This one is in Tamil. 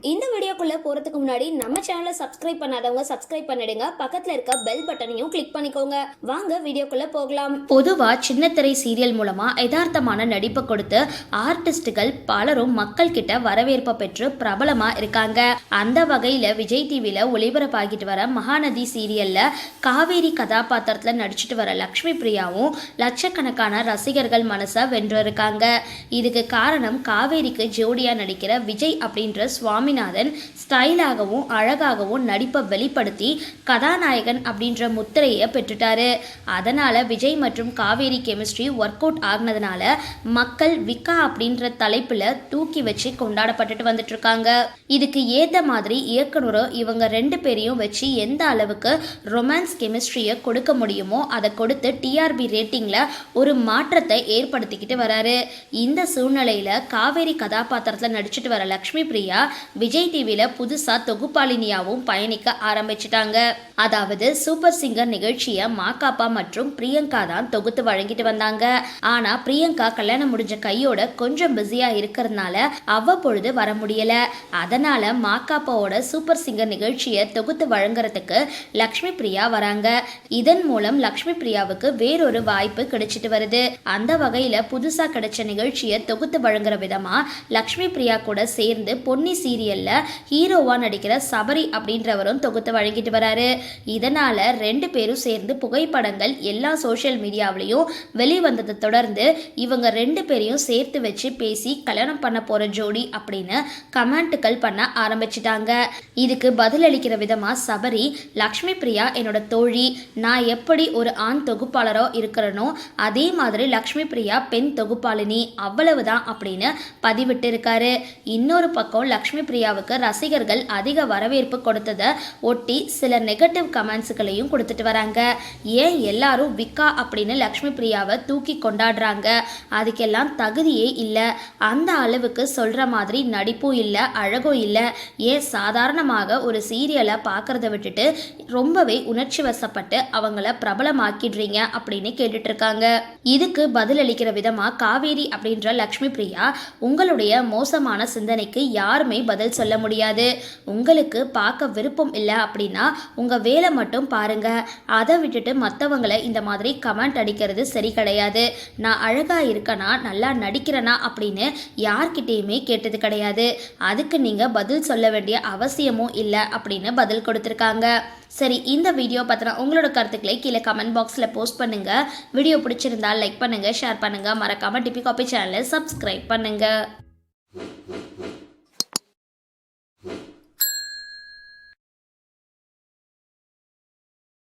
இந்த வீடியோக்குள்ளே போறதுக்கு முன்னாடி நம்ம சேனலை சப்ஸ்கிரைப் பண்ணாதவங்க சப்ஸ்கிரைப் பண்ணிடுங்க. பக்கத்தில் இருக்க பெல் பட்டனையும் கிளிக் பண்ணிக்கோங்க. வாங்க வீடியோக்குள்ளே போகலாம். பொதுவாக சின்னத்திரை சீரியல் மூலமாக யதார்த்தமான நடிப்பை கொடுத்து ஆர்டிஸ்டுகள் பலரும் மக்கள் கிட்ட வரவேற்பை பெற்று பிரபலமாக இருக்காங்க. அந்த வகையில் விஜய் டிவியில் ஒளிபரப்பாகிட்டு வர மகாநதி சீரியலில் காவேரி கதாபாத்திரத்தில் நடிச்சிட்டு வர லக்ஷ்மி பிரியாவும் லட்சக்கணக்கான ரசிகர்கள் மனசை வென்றிருக்காங்க. இதுக்கு காரணம் காவேரிக்கு ஜோடியாக நடிக்கிற விஜய் அப்படின்ற சுவாமிநாதன் ஸ்டைலாகவும் அழகாகவும் நடிப்பை வெளிப்படுத்தி கதாநாயகன் அப்படின்ற முத்திரையை பெற்றுட்டாரு. அதனால விஜய் மற்றும் காவேரி கெமிஸ்ட்ரி ஒர்க் அவுட் ஆகினதுனால மக்கள் விக்கா அப்படின்ற தலைப்புல தூக்கி வச்சு கொண்டாடப்பட்டுட்டு வந்துட்டு இருக்காங்க இதுக்கு ஏத்த மாதிரி இயக்குனரும் இவங்க ரெண்டு பேரையும் வச்சு எந்த அளவுக்கு ரொமான்ஸ் கெமிஸ்ட்ரியை கொடுக்க முடியுமோ அதை கொடுத்து டிஆர்பி ரேட்டிங்ல ஒரு மாற்றத்தை ஏற்படுத்திக்கிட்டு வராரு. இந்த சூழ்நிலையில காவேரி கதாபாத்திரத்தில் நடிச்சிட்டு வர லக்ஷ்மி பிரியா விஜய் டிவியில் புதுசா தொகுப்பாளினியாவும் பயணிக்க ஆரம்பிச்சிட்டாங்க. அதாவது சூப்பர் சிங்கர் நிகழ்ச்சியை மாகாப்பா மற்றும் பிரியங்கா தான் தொகுத்து வழங்கிட்டு வந்தாங்க. ஆனா பிரியங்கா கல்யாணம் முடிஞ்ச கையோட கொஞ்சம் பிஸியா இருக்கிறதுனால அவ்வப்பொழுது வர முடியல. அதனால மாக்காப்பாவோட சூப்பர் சிங்கர் நிகழ்ச்சியை தொகுத்து வழங்குறதுக்கு லக்ஷ்மி பிரியா வராங்க. இதன் மூலம் லக்ஷ்மி பிரியாவுக்கு வேறொரு வாய்ப்பு கிடைச்சிட்டு வருது. அந்த வகையில புதுசா கிடைச்ச நிகழ்ச்சியை தொகுத்து வழங்குற விதமா லக்ஷ்மி பிரியா கூட சேர்ந்து பொன்னி சீரியல்ல ஹீரோவாக நடிக்கிற சபரி அப்படின்றவரும் தொகுத்து வழங்கிட்டு வராரு. இதனால் ரெண்டு பேரும் சேர்ந்து புகைப்படங்கள் எல்லா சோஷியல் மீடியாவிலையும் வெளிவந்ததை தொடர்ந்து இவங்க ரெண்டு பேரையும் சேர்த்து வச்சு பேசி கல்யாணம் பண்ண போகிற ஜோடி அப்படின்னு கமெண்ட்டுகள் பண்ண ஆரம்பிச்சிட்டாங்க. இதுக்கு பதிலளிக்கிற விதமாக சபரி லக்ஷ்மி பிரியா என்னோட தோழி. நான் எப்படி ஒரு ஆண் தொகுப்பாளரோ இருக்கிறனோ அதே மாதிரி லக்ஷ்மி பிரியா பெண் தொகுப்பாளினி. அவ்வளவுதான் அப்படின்னு பதிவிட்டு இருக்காரு. இன்னொரு பக்கம் லக்ஷ்மி பிரியாவுக்கு ரசிகர்கள் அதிக வரவேற்பு கொடுத்ததை ஒட்டி சில நெகட்டிவ் கமெண்ட்ஸுகளையும் கொடுத்துட்டு வராங்க. ஏன் எல்லாரும் விக்கா அப்படின்னு லக்ஷ்மி பிரியாவை தூக்கி கொண்டாடுறாங்க? அதுக்கெல்லாம் தகுதியே இல்லை. அந்த அளவுக்கு சொல்கிற மாதிரி நடிப்பும் இல்லை அழகும் இல்லை. ஏன் சாதாரணமாக ஒரு சீரியலை பார்க்குறத விட்டுட்டு ரொம்பவே உணர்ச்சி வசப்பட்டு அவங்கள பிரபலமாக்கிடுறீங்க அப்படின்னு கேட்டுட்ருக்காங்க இதுக்கு பதிலளிக்கிற விதமாக காவேரி அப்படின்ற லக்ஷ்மி பிரியா உங்களுடைய மோசமான சிந்தனைக்கு யாருமே பதில் சொல்ல முடியாது உங்களுக்கு பார்க்க விருப்பம் இல்லை அப்படின்னா உங்கள் வேலை மட்டும் பாருங்க. அதை விட்டுட்டு மற்றவங்களை இந்த மாதிரி கமெண்ட் அடிக்கிறது சரி கிடையாது. நான் அழகாக இருக்கனா நல்லா நடிக்கிறனா அப்படின்னு யார்கிட்டேயுமே கேட்டது கிடையாது. அதுக்கு நீங்கள் பதில் சொல்ல வேண்டிய அவசியமும் இல்லை அப்படின்னு பதில் கொடுத்துருக்காங்க. சரி இந்த வீடியோ பற்றின உங்களோட கருத்துக்களை கீழே கமெண்ட் பாக்ஸில் போஸ்ட் பண்ணுங்கள் வீடியோ பிடிச்சிருந்தா லைக் பண்ணுங்கள் ஷேர் பண்ணுங்கள் மறக்காமல் டிபி காப்பி சேனலை சப்ஸ்கிரைப் பண்ணுங்கள்